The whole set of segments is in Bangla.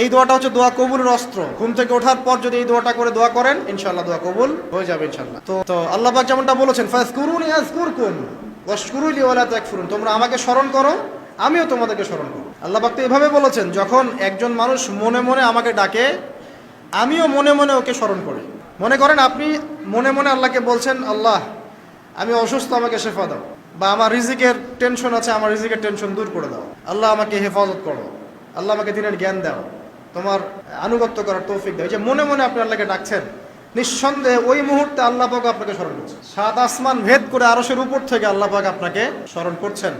এই দোয়াটা হচ্ছে দোয়া কবুলের অস্ত্র। ঘুম থেকে ওঠার পর যদি এই দোয়াটা করে দোয়া করেন ইনশাল্লাহ দোয়া কবুল হয়ে যাবে ইনশাল্লাহ তো তো আল্লাহ পাক যেমনটা বলেছেন, ফাজকুরুনি আযকুরকুম ওয়াশকুরুলি ওয়ালা তাকফুরুন। তোমরা আমাকে স্মরণ করো, আমিও তোমাদেরকে স্মরণ করব। আল্লাহ পাক তো এভাবে বলেছেন, যখন একজন মানুষ মনে মনে আমাকে ডাকে, আমিও মনে মনে ওকে স্মরণ করি। মনে করেন আপনি মনে মনে আল্লাহকে বলছেন, আল্লাহ, আমি অসুস্থ, আমাকে শেফা দাও। বা, আমার রিজিকের টেনশন আছে, আমার রিজিকের টেনশন দূর করে দাও। আল্লাহ আমাকে হেফাজত করো। আল্লাহ আমাকে দিনের জ্ঞান দাও। তোমার আনুগত্য করার তৌফিক দেয়। যে মনে মনে আপনি আল্লাহকে ডাকছেন, নিঃসন্দেহে ওই মুহূর্তে আল্লাহ পাক আপনাকে স্মরণ করছে। সাত আসমান ভেদ করে আরশের উপর থেকে আল্লাহ পাক আপনাকে স্মরণ করছেন।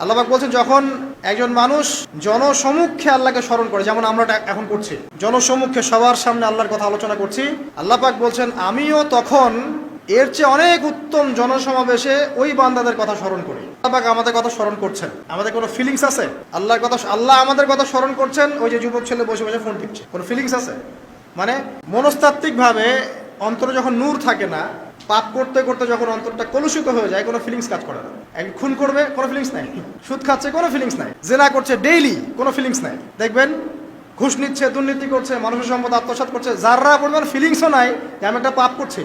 আল্লাহ পাক বলছেন, যখন একজন মানুষ জনসমুখে আল্লাহকে স্মরণ করে, যেমন আমরা এখন করছি, জনসমুখে সবার সামনে আল্লাহর কথা আলোচনা করছি, আল্লাহ পাক বলছেন, আমিও তখন এর চেয়ে অনেক উত্তম জনসমাবেশে ওই বান্দাদের কথা স্মরণ করি। আল্লাহ আমাদের কথা স্মরণ করছেন। আমাদের কোনো ফিলিংস আছে? আল্লাহর কথা আল্লাহ আমাদের কথা স্মরণ করছেন, ওই যে যুবক ছেলে বসে বসে ফোন টিপছে। কোনো ফিলিংস আছে? মানে মনস্তাত্ত্বিকভাবে অন্তরে যখন নূর থাকে না, পাপ করতে করতে যখন অন্তরটা কলুষিত হয়ে যায়, কোনো ফিলিংস কাজ করে না। খুন করবে, কোনো ফিলিংস নাই। সুদ খাচ্ছে, কোনো ফিলিংস নাই। জেনা করছে ডেইলি কোনো ফিলিংস নাই। দেখবেন, ঘুষ নিচ্ছে, দুর্নীতি করছে, মানুষের সম্পদ আত্মসাৎ করছে, যাররা পরিমাণ ফিলিংসও নাই যে আমি একটা পাপ করছি।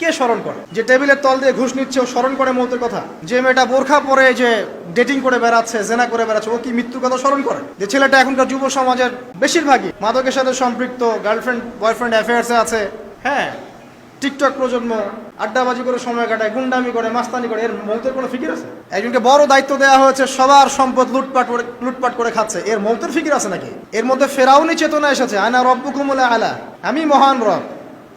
কে স্মরণ করে? যে টেবিলের তল দিয়ে ঘুষ নিচ্ছে, ও স্মরণ করে মৌতের কথা। যে মেয়েটা বোরখা পরে যে ডেটিং করে বেড়াচ্ছে, জেনা করে বেড়াচ্ছে, ও কি মৃত্যুর কথা স্মরণ করে? যে ছেলেটা এখনকার যুব সমাজের বেশিরভাগই মাদকের সাথে সম্পৃক্ত গার্লফ্রেন্ড বয়ফ্রেন্ড অ্যাফেয়ার্সে আছে। হ্যাঁ টিকটক প্রজন্ম আড্ডাবাজি করে সময় কাটায়, গুন্ডামি করে, মাস্তানি করে, এর মৌতের কোনো ফিকির আছে? একজনকে বড় দায়িত্ব দেওয়া হয়েছে, সবার সম্পদ লুটপাট করে লুটপাট করে খাচ্ছে, এর মৌতের ফিকির আছে নাকি? এর মধ্যে ফেরাউনি চেতনা এসেছে, আনা রব্বুকুমুলা আলা, আমি মহান রব।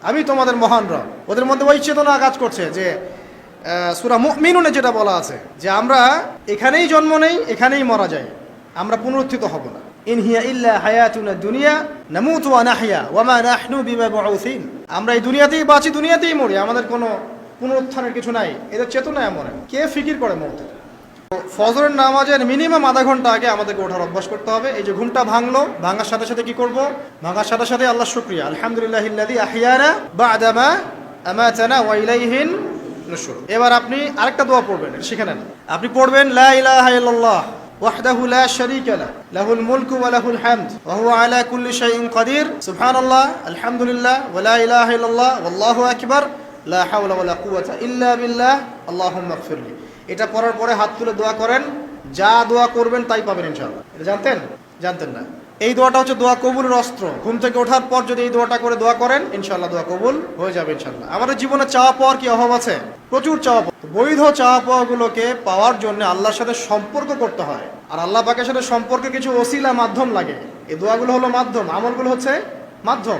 আমি তোমাদের মহান রব। ওদের মধ্যে ওই চেতনা কাজ করছে যে সুরা মিনুনে যেটা বলা আছে, যে আমরা এখানেই জন্ম নেই, এখানেই মারা যায় আমরা পুনরুত্থিত হব না। ইন হিয়া ইল্লা হায়াতুনা দুনিয়া, নামুতু ওয়া নাহইয়া ওয়া মা নাহনু বিমাবউসিন। আমরা এই দুনিয়াতেই বাঁচি, দুনিয়াতেই মরি। আমাদের কোনো পুনরুত্থানের কিছু নাই। এদের চেতনা এমন কে ফিকির করে মৌতের? ফজরের নামাজের মিনিমাম আধা ঘন্টা আগে আমাদেরকে ওঠার অভ্যাস করতে হবে এই যে ঘুমটা ভাঙলো ভাঙার সাথে সাথে কি করব ভাঙার সাথে সাথে আল্লাহ শুক্রিয়া আলহামদুলিল্লাহ ইল্লাযী আহিয়ানা বা'দামা আমাতানা ওয়া ইলাইহিন নুশুর এবার আপনি আরেকটা দোয়া পড়বেন এটা শিখে নেন আপনি পড়বেন লা ইলাহা ইল্লাল্লাহ وحده لا شريك له له الملك وله الحمد وهو على كل شيء قدير سبحان الله الحمد لله ولا إله إلا الله والله أكبر লা হাওলা ওয়ালা কুওয়াতা ইল্লা বিল্লাহ, আল্লাহুম্মা গফিরলি। এটা পড়ার পরে হাত তুলে দোয়া করেন, যা দোয়া করবেন তাই পাবেন ইনশাল্লাহ এটা জানতেন? জানতেন না। এই দোয়াটা হচ্ছে দোয়া কবুলের অস্ত্র। ঘুম থেকে ওঠার পর যদি এই দোয়াটা করে দোয়া করেন ইনশাল্লাহ দোয়া কবুল হয়ে যাবে ইনশাল্লাহ আমাদের জীবনে চাওয়া পাওয়ার কি অভাব আছে? প্রচুর চাওয়া পাওয়া। বৈধ চাওয়া পাওয়াগুলোকে পাওয়ার জন্য আল্লাহর সাথে সম্পর্ক করতে হয়। আর আল্লাহ পাকের সাথে সম্পর্কে কিছু ওসিলা, মাধ্যম লাগে। এই দোয়াগুলো হলো মাধ্যম। আমলগুলো হচ্ছে মাধ্যম।